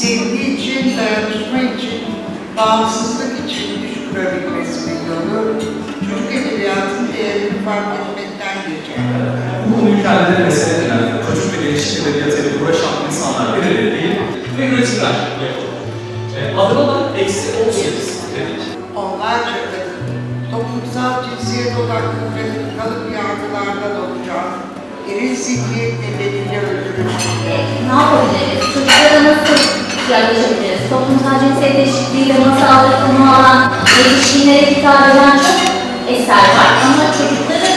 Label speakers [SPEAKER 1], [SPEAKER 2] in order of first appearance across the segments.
[SPEAKER 1] sevgi için, dayanışma için, bağımsızlık için güç kurabilmesinin yolu çocuk edebiyatının değerini fark etmekten geçer.
[SPEAKER 2] Bu konuyu kendileri mesele eden, çocuk ve gençlik edebiyatıyla uğraşan insanlar birileri değil ve üretimler yapıyor. E, adına da eksi 18 dedik.
[SPEAKER 1] Onlarca toplumsal cinsiyet odaklı ve eril zihniyet nedeniyle öldürülmüş.
[SPEAKER 3] ne yapabiliriz? Çocuklara nasıl yaklaşabiliriz? Toplumsal cinsiyet eşitliğiyle masalları konu alan, yetişkinlere hitap eden çok eser var. Ama çocukları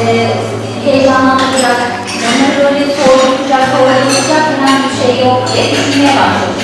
[SPEAKER 3] e, heyecanlandıracak, onları böyle sorgulayacak, sorgulayacak falan bir şey yok diye düşünmeye başladım.